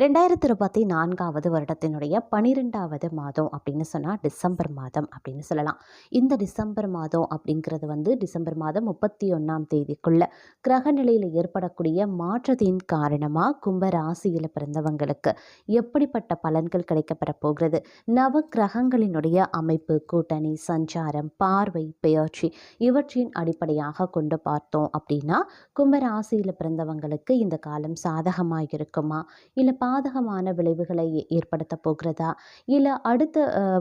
ரெண்டாயிரத்தி இருபத்தி நான்காவது வருடத்தினுடைய பனிரெண்டாவது மாதம் அப்படின்னு சொன்னால் டிசம்பர் மாதம் அப்படின்னு சொல்லலாம். இந்த டிசம்பர் மாதம் அப்படிங்கிறது வந்து டிசம்பர் மாதம் முப்பத்தி ஒன்றாம் தேதிக்குள்ள கிரக நிலையில் ஏற்படக்கூடிய மாற்றத்தின் காரணமாக கும்ப ராசியில் பிறந்தவங்களுக்கு எப்படிப்பட்ட பலன்கள் கிடைக்கப்பெற போகிறது? நவ கிரகங்களினுடைய அமைப்பு கூட்டணி சஞ்சாரம் பார்வை பெயர்ச்சி இவற்றின் அடிப்படையாக கொண்டு பார்த்தோம் அப்படின்னா கும்பராசியில் பிறந்தவங்களுக்கு இந்த காலம் சாதகமாக இருக்குமா இல்லை சாதகமான விளைவுகளை ஏ- ஏற்படுத்த போகிறதா? இல்லை அடுத்த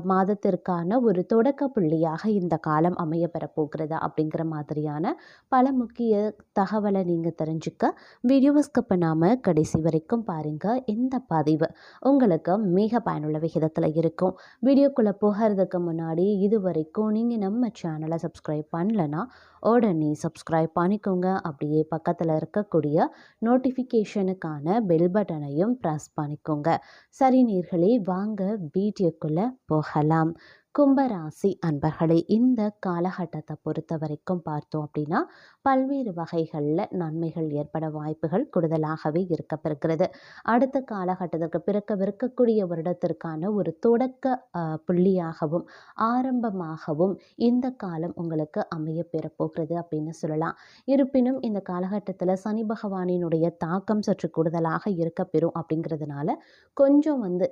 மாதத்திற்கான ஒரு தொடக்க புள்ளியாக இந்த காலம் அமைய போகிறதா? அப்படிங்கிற மாதிரியான பல முக்கிய தகவலை நீங்கள் தெரிஞ்சுக்க வீடியோவை ஸ்கிப் பண்ணாமல் கடைசி வரைக்கும் பாருங்கள் இந்த பதிவு உங்களுக்கு மிக பயனுள்ள விகிதத்தில் இருக்கும். வீடியோக்குள்ளே போகிறதுக்கு முன்னாடி இது வரைக்கும் நீங்கள் நம்ம சேனலை சப்ஸ்கிரைப் பண்ணலன்னா உடனே சப்ஸ்கிரைப் பண்ணிக்கோங்க. அப்படியே பக்கத்தில் இருக்கக்கூடிய நோட்டிஃபிகேஷனுக்கான பெல் பட்டனையும் ப்ரெஸ் பண்ணிக்கோங்க. சரி நீர்களே வாங்க வீடியோக்குள்ளே போகலாம். கும்பராசி அன்பர்களே இந்த காலகட்டத்தை பொறுத்த வரைக்கும் பார்த்தோம் அப்படின்னா பல்வேறு வகைகளில் நன்மைகள் ஏற்பட வாய்ப்புகள் கூடுதலாகவே இருக்கப்பெறுகிறது. அடுத்த காலகட்டத்திற்கு பிறக்கவிருக்கக்கூடிய வருடத்திற்கான ஒரு தொடக்க புள்ளியாகவும் ஆரம்பமாகவும் இந்த காலம் உங்களுக்கு அமைய பெறப்போகிறது அப்படின்னு சொல்லலாம். இருப்பினும் இந்த காலகட்டத்தில் சனி பகவானினுடைய தாக்கம் சற்று கூடுதலாக இருக்கப்பெறும் அப்படிங்கிறதுனால கொஞ்சம் வந்து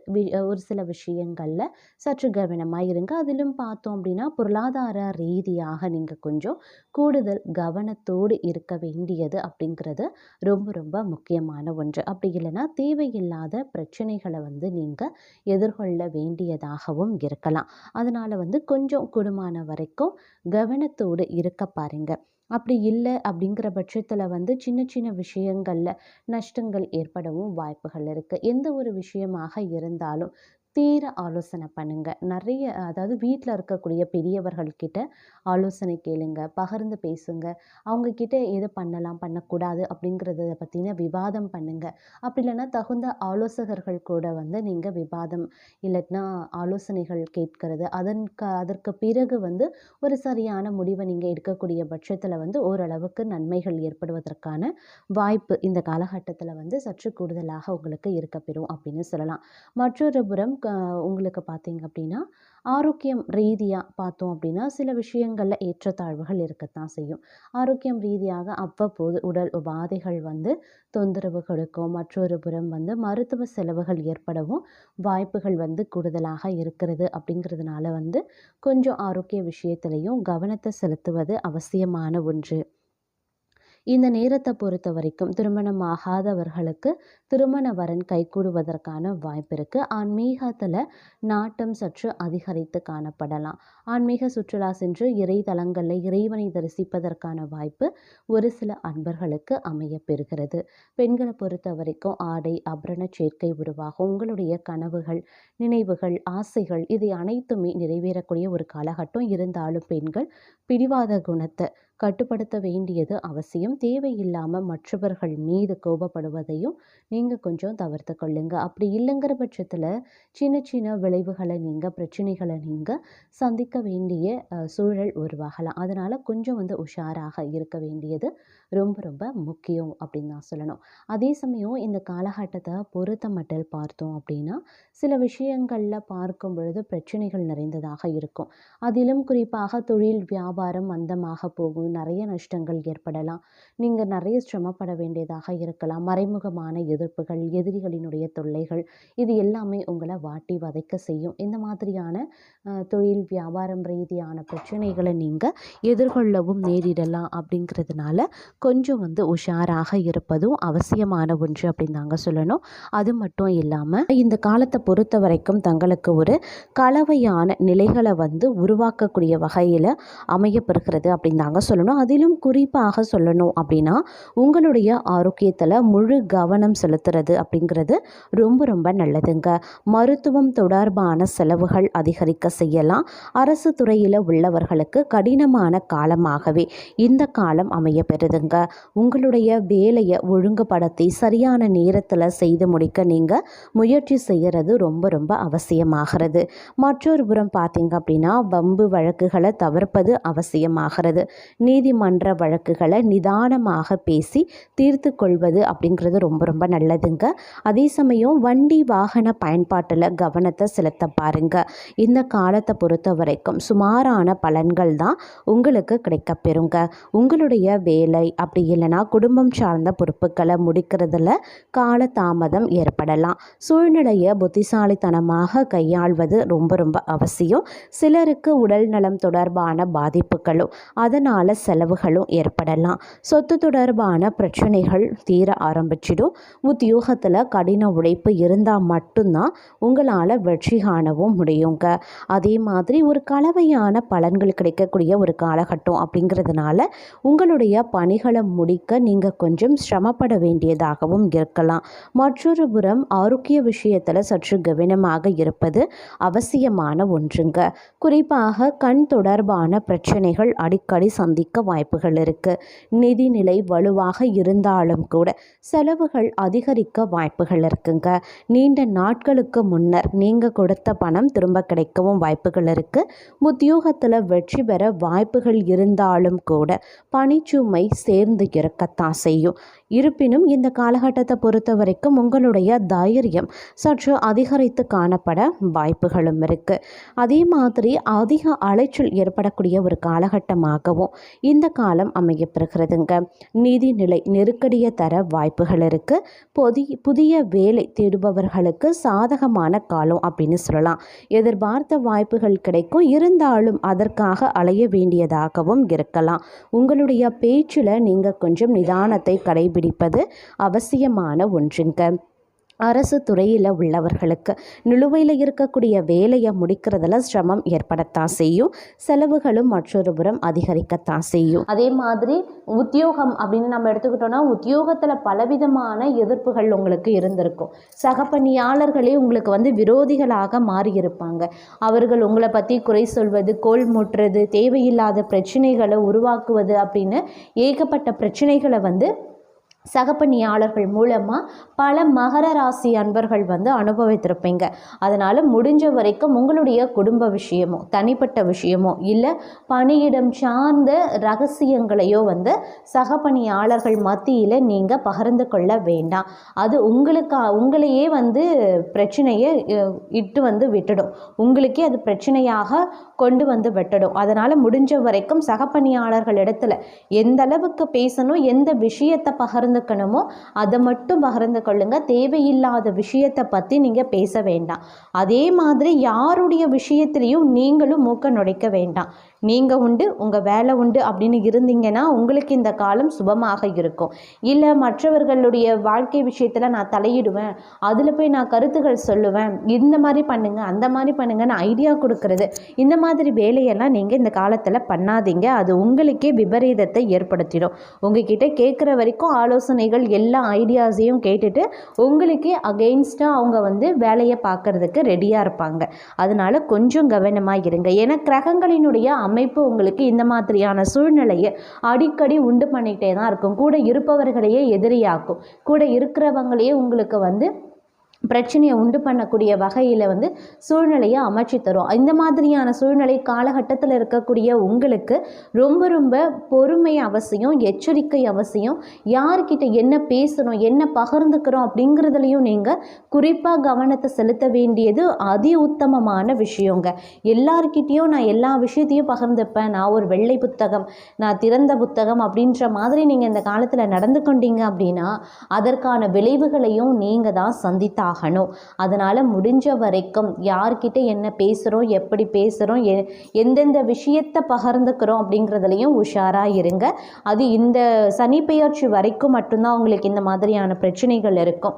ஒரு சில விஷயங்களில் சற்று கவனமாக இருங்க. அதிலும் பார்த்தோம் அப்படின்னா பொருளாதார ரீதியாக நீங்கள் கொஞ்சம் கூடுதல் கவனத்தோடு இருக்க வேண்டியது அப்படிங்கிறது ரொம்ப ரொம்ப முக்கியமான ஒன்று. அப்படி இல்லைன்னா தேவையில்லாத பிரச்சனைகளை வந்து நீங்கள் எதிர்கொள்ள வேண்டியதாகவும் இருக்கலாம். அதனால் வந்து கொஞ்சம் கூடுமான வரைக்கும் கவனத்தோடு இருக்க பாருங்க. அப்படி இல்லை அப்படிங்கிற பட்சத்தில் வந்து சின்ன சின்ன விஷயங்களில் நஷ்டங்கள் ஏற்படவும் வாய்ப்புகள் இருக்குது எந்த ஒரு விஷயமாக இருந்தாலும் தீர ஆலோசனை பண்ணுங்க. நிறைய அதாவது வீட்டில் இருக்கக்கூடிய பெரியவர்கள்கிட்ட ஆலோசனை கேளுங்க. பகிர்ந்து பேசுங்க. அவங்க கிட்ட எது பண்ணலாம் பண்ணக்கூடாது அப்படிங்கிறத பற்றின விவாதம் பண்ணுங்க. அப்படி இல்லைன்னா தகுந்த ஆலோசகர்கள் கூட வந்து நீங்கள் விவாதம் இல்லைன்னா ஆலோசனைகள் கேட்கறது. க அதற்கு பிறகு வந்து ஒரு சரியான முடிவை நீங்கள் எடுக்கக்கூடிய பட்சத்தில் வந்து ஓரளவுக்கு நன்மைகள் ஏற்படுவதற்கான வாய்ப்பு இந்த காலகட்டத்தில் வந்து சற்று கூடுதலாக உங்களுக்கு இருக்கப்பெறும் அப்படின்னு சொல்லலாம். மற்றொரு புறம் க- உங்களுக்கு பார்த்தீங்க அப்படின்னா ஆரோக்கியம் ரீதியாக பார்த்தோம் அப்படின்னா சில விஷயங்களில் ஏற்றத்தாழ்வுகள் இருக்கத்தான் செய்யும். ஆரோக்கியம் ரீதியாக அவ்வப்போது உடல் உபாதைகள் வந்து தொந்தரவு கொடுக்கும். மற்றொரு புறம் வந்து மருத்துவ செலவுகள் ஏற்படவும் வாய்ப்புகள் வந்து கூடுதலாக இருக்கிறது அப்படிங்கிறதுனால வந்து கொஞ்சம் ஆரோக்கிய விஷயத்திலையும் கவனத்தை செலுத்துவது அவசியமான ஒன்று. இந்த நேரத்தை பொறுத்த வரைக்கும் திருமணம் ஆகாதவர்களுக்கு திருமண வரன் கைகூடுவதற்கான வாய்ப்பு இருக்குது ஆன்மீகத்தில் நாட்டம் சற்று அதிகரித்து காணப்படலாம். ஆன்மீக சுற்றுலா சென்று இறை தலங்களில் இறைவனை தரிசிப்பதற்கான வாய்ப்பு ஒரு சில அன்பர்களுக்கு அமைய பெறுகிறது பெண்களை பொறுத்த வரைக்கும் ஆடை ஆபரண சேர்க்கை உருவாகும். உங்களுடைய கனவுகள் நினைவுகள் ஆசைகள் இதை அனைத்துமே நிறைவேறக்கூடிய ஒரு காலகட்டம். இருந்தாலும் பெண்கள் பிடிவாத குணத்தை கட்டுப்படுத்த வேண்டியது அவசியம். தேவையில்லாமல் மற்றவர்கள் மீது கோபப்படுவதையும் நீங்கள் கொஞ்சம் தவிர்த்து கொள்ளுங்க. அப்படி இல்லைங்கிற பட்சத்தில் சின்ன சின்ன விளைவுகளை நீங்கள் பிரச்சனைகளை நீங்கள் சந்திக்க வேண்டிய சூழல் உருவாகலாம். அதனால் கொஞ்சம் வந்து உஷாராக இருக்க வேண்டியது ரொம்ப ரொம்ப முக்கியம் அப்படின்னு தான் சொல்லணும். அதே சமயம் இந்த காலகட்டத்தை பொறுத்த மட்டில் பார்த்தோம் அப்படின்னா சில விஷயங்களில் பார்க்கும் பொழுது பிரச்சனைகள் நிறைந்ததாக இருக்கும். அதிலும் குறிப்பாக தொழில் வியாபாரம் மந்தமாக போகும். நிறைய நஷ்டங்கள் ஏற்படலாம். நீங்கள் நிறைய சிரமப்பட வேண்டியதாக இருக்கலாம். மறைமுகமான எதிர்ப்புகள் எதிரிகளினுடைய தொல்லைகள் இது எல்லாமே உங்களை வாட்டி வதைக்க செய்யும். இந்த மாதிரியான தொழில் வியாபாரம் ரீதியான பிரச்சனைகளை நீங்கள் எதிர்கொள்ளவும் நேரிடலாம் அப்படிங்கிறதுனால கொஞ்சம் வந்து உஷாராக இருப்பதும் அவசியமான ஒன்று அப்படின்னு தாங்க சொல்லணும். அது மட்டும் இல்லாமல் இந்த காலத்தை பொறுத்த வரைக்கும் தங்களுக்கு ஒரு கலவையான நிலைகளை வந்து உருவாக்கக்கூடிய வகையில் அமையப்பெறுகிறது அப்படின்னு தாங்க சொல்லணும். சொல்லணும் அதிலும் குறிப்பாக சொல்லணும் அப்படின்னா உங்களுடைய ஆரோக்கியத்தில் முழு கவனம் செலுத்துறது அப்படிங்கிறது ரொம்ப ரொம்ப நல்லதுங்க. மருத்துவம் தொடர்பான செலவுகள் அதிகரிக்க செய்யலாம். அரசு துறையில் உள்ளவர்களுக்கு கடினமான காலமாகவே இந்த காலம் அமைய பெறுதுங்க உங்களுடைய வேலையை ஒழுங்குபடுத்தி சரியான நேரத்தில் செய்து முடிக்க நீங்கள் முயற்சி செய்கிறது ரொம்ப ரொம்ப அவசியமாகிறது. மற்றொரு புறம் பார்த்தீங்க அப்படின்னா வம்பு வழக்குகளை தவிர்ப்பது அவசியமாகிறது. நீதிமன்ற வழக்குகளை நிதானமாக பேசி தீர்த்து கொள்வது அப்படிங்கிறது ரொம்ப ரொம்ப நல்லதுங்க. அதே சமயம் வண்டி வாகன பயன்பாட்டில் கவனத்தை செலுத்த பாருங்க. இந்த காலத்தை பொறுத்த வரைக்கும் சுமாரான பலன்கள் தான் உங்களுக்கு கிடைக்கப்பெறுங்க உங்களுடைய வேலை அப்படி இல்லைன்னா குடும்பம் சார்ந்த பொறுப்புகளை முடிக்கிறதுல கால தாமதம் ஏற்படலாம். சூழ்நிலையை புத்திசாலித்தனமாக கையாள்வது ரொம்ப ரொம்ப அவசியம். சிலருக்கு உடல் நலம் தொடர்பான பாதிப்புகளும் அதனால் செலவுகளும் ஏற்படலாம். சொத்து தொடர்பான பிரச்சனைகள் தீர ஆரம்பிச்சிடும். உத்தியோகத்தில் கடின உழைப்பு இருந்தால் மட்டும்தான் உங்களால் வெற்றி காணவும் முடியுங்க. அதே மாதிரி ஒரு கலவையான பலன்கள் கிடைக்கக்கூடிய ஒரு காலகட்டம் அப்படிங்கிறதுனால உங்களுடைய பணிகளை முடிக்க நீங்கள் கொஞ்சம் சிரமப்பட வேண்டியதாகவும் இருக்கலாம். மற்றொரு புறம் ஆரோக்கிய விஷயத்தில் சற்று கவனமாக இருப்பது அவசியமான ஒன்றுங்க. குறிப்பாக கண் தொடர்பான பிரச்சனைகள் அடிக்கடி அதிகரிக்க வாய்ப்புகள் இருக்குது நிதிநிலை வலுவாக இருந்தாலும் கூட செலவுகள் அதிகரிக்க வாய்ப்புகள் இருக்குங்க. நீண்ட நாட்களுக்கு முன்னர் நீங்கள் கொடுத்த பணம் திரும்ப கிடைக்கவும் வாய்ப்புகள் இருக்குது உத்தியோகத்தில் வெற்றி பெற வாய்ப்புகள் இருந்தாலும் கூட பணிச்சுமை சேர்ந்து இருக்கத்தான் செய்யும். இருப்பினும் இந்த காலகட்டத்தை பொறுத்த வரைக்கும் உங்களுடைய தைரியம் சற்று அதிகரித்து காணப்பட வாய்ப்புகளும் இருக்குது அதே மாதிரி அதிக அலைச்சல் ஏற்படக்கூடிய ஒரு காலகட்டமாகவும் இந்த காலம் அமையப்பெறுகிறதுங்க. நிதிநிலை நெருக்கடியை தர வாய்ப்புகள் இருக்குது பொதி புதிய வேலை தேடுபவர்களுக்கு சாதகமான காலம் அப்படின்னு சொல்லலாம். எதிர்பார்த்த வாய்ப்புகள் கிடைக்கும். இருந்தாலும் அதற்காக அலைய வேண்டியதாகவும் இருக்கலாம். உங்களுடைய பேச்சில் நீங்கள் கொஞ்சம் நிதானத்தை கடைபிடிப்பது அவசியமான ஒன்றுங்க. அரசு துறையில் உள்ளவர்களுக்கு நிலுவையில் இருக்கக்கூடிய வேலையை முடிக்கிறதுல சிரமம் ஏற்படத்தான் செய்யும். செலவுகளும் மற்றொரு புறம் அதிகரிக்கத்தான் செய்யும். அதே மாதிரி உத்தியோகம் அப்படின்னு நம்ம எடுத்துக்கிட்டோம்னா உத்தியோகத்தில் பலவிதமான எதிர்ப்புகள் உங்களுக்கு இருந்திருக்கும். சக பணியாளர்களே உங்களுக்கு வந்து விரோதிகளாக மாறியிருப்பாங்க. அவர்கள் உங்களை பற்றி குறை சொல்வது கோல் மூட்டுறது தேவையில்லாத பிரச்சனைகளை உருவாக்குவது அப்படின்னு ஏகப்பட்ட பிரச்சனைகளை வந்து சகப்பணியாளர்கள் மூலமாக பல மகர ராசி அன்பர்கள் வந்து அனுபவித்திருப்பீங்க. அதனால் முடிஞ்ச வரைக்கும் உங்களுடைய குடும்ப விஷயமோ தனிப்பட்ட விஷயமோ இல்லை பணியிடம் சார்ந்த ரகசியங்களையோ வந்து சகப்பணியாளர்கள் மத்தியில் நீங்கள் பகிர்ந்து கொள்ள வேண்டாம். அது உங்களுக்கு உங்களையே வந்து பிரச்சனையை இட்டு வந்து விட்டுடும். உங்களுக்கே அது பிரச்சனையாக கொண்டு வந்து விட்டுடும். அதனால் முடிஞ்ச வரைக்கும் சகப்பணியாளர்கள் இடத்துல எந்த அளவுக்கு பேசணும் எந்த விஷயத்தை பகிர்ந்து பகிர்ந்துக்கணுமோ அதை மட்டும் பகிர்ந்து கொள்ளுங்கள் தேவையில்லாத விஷயத்தை பற்றி நீங்கள் பேச வேண்டாம். அதே மாதிரி யாருடைய விஷயத்திலையும் நீங்களும் மூக்க நுழைக்க வேண்டாம். நீங்கள் உண்டு உங்கள் வேலை உண்டு அப்படின்னு இருந்தீங்கன்னா உங்களுக்கு இந்த காலம் சுபமாக இருக்கும். இல்லை மற்றவர்களுடைய வாழ்க்கை விஷயத்தில் நான் தலையிடுவேன் அதில் போய் நான் கருத்துக்கள் சொல்லுவேன் இந்த மாதிரி பண்ணுங்கள் அந்த மாதிரி பண்ணுங்கன்னு ஐடியா கொடுக்கறது. இந்த மாதிரி வேலையெல்லாம் நீங்கள் இந்த காலத்தில் பண்ணாதீங்க. அது உங்களுக்கே விபரீதத்தை ஏற்படுத்திடும். உங்ககிட்ட கேட்குற வரைக்கும் ஆலோசனைகள் எல்லா ஐடியாஸையும் கேட்டுட்டு உங்களுக்கே அகெயின்ஸ்டாக அவங்க வந்து வேலையை பார்க்குறதுக்கு ரெடியாக இருப்பாங்க. அதனால் கொஞ்சம் கவனமாக இருங்க. ஏன்னா கிரகங்களினுடைய அமைப்பு உங்களுக்கு இந்த மாதிரியான சூழ்நிலையை அடிக்கடி உண்டு பண்ணிகிட்டே தான் இருக்கும். கூட இருப்பவர்களையே எதிரியாக்கும். கூட இருக்கிறவங்களையே உங்களுக்கு வந்து பிரச்சனையை உண்டு பண்ணக்கூடிய வகையில் வந்து சூழ்நிலையை அமைச்சு தரும். இந்த மாதிரியான சூழ்நிலை காலகட்டத்தில் இருக்கக்கூடிய உங்களுக்கு ரொம்ப ரொம்ப பொறுமை அவசியம் எச்சரிக்கை அவசியம். யார்கிட்ட என்ன பேசணும் என்ன பகிர்ந்துக்கிறோம் அப்படிங்கிறதுலையும் நீங்கள் குறிப்பாக கவனத்தை செலுத்த வேண்டியது அதி உத்தமமான விஷயங்க. எல்லார்கிட்டேயும் நான் எல்லா விஷயத்தையும் பகிர்ந்துப்பேன். நான் ஒரு வெள்ளை புத்தகம் நான் திறந்த புத்தகம் அப்படின்ற மாதிரி நீங்கள் இந்த காலத்தில் நடந்து கொண்டீங்க அப்படின்னா அதற்கான விளைவுகளையும் நீங்கள் தான் சந்தித்தாக ஆகணும். அதனால் முடிஞ்ச வரைக்கும் யார்கிட்ட என்ன பேசுகிறோம் எப்படி பேசுகிறோம் எ எந்தெந்த விஷயத்தை பகிர்ந்துக்கிறோம் அப்படிங்கிறதுலையும் உஷாராக இருங்க. அது இந்த சனி பெயர்ச்சி வரைக்கும் மட்டும்தான் உங்களுக்கு இந்த மாதிரியான பிரச்சனைகள் இருக்கும்.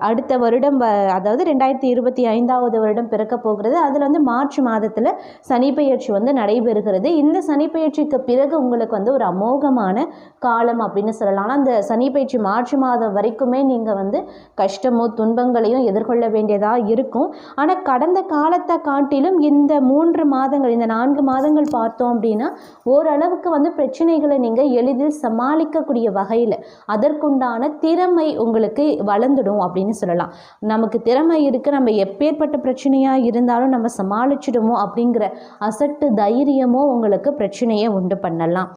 அடுத்த வருடம் வ- அதாவது ரெண்டாயிரத்தி இருபத்தி ஐந்தாவது வருடம் பிறக்க போகிறது. அதில் வந்து மார்ச் மாதத்தில் சனி பெயர்ச்சி வந்து நடைபெறுகிறது. இந்த சனி பெயர்ச்சிக்கு பிறகு உங்களுக்கு வந்து ஒரு அமோகமான காலம் அப்படின்னு சொல்லலாம். ஆனால் அந்த சனி பெயர்ச்சி மார்ச் மாதம் வரைக்குமே நீங்கள் வந்து கஷ்டமோ துன்பங்களையும் எதிர்கொள்ள வேண்டியதாக இருக்கும். ஆனால் கடந்த காலத்தை காட்டிலும் இந்த மூன்று மாதங்கள் இந்த நான்கு மாதங்கள் பார்த்தோம் அப்படின்னா ஓரளவுக்கு வந்து பிரச்சனைகளை நீங்கள் எளிதில் சமாளிக்கக்கூடிய வகையில் அதற்குண்டான திறமை உங்களுக்கு வளர்ந்துடும் அப்படின்னு சொல்லலாம். நமக்கு திறமை இருக்குது நம்ம எப்பேற்பட்ட பிரச்சனையாக இருந்தாலும் நம்ம சமாளிச்சிடுமோ அப்படிங்கிற அசட்டு தைரியமோ உங்களுக்கு பிரச்சனையை உண்டு பண்ணலாம்.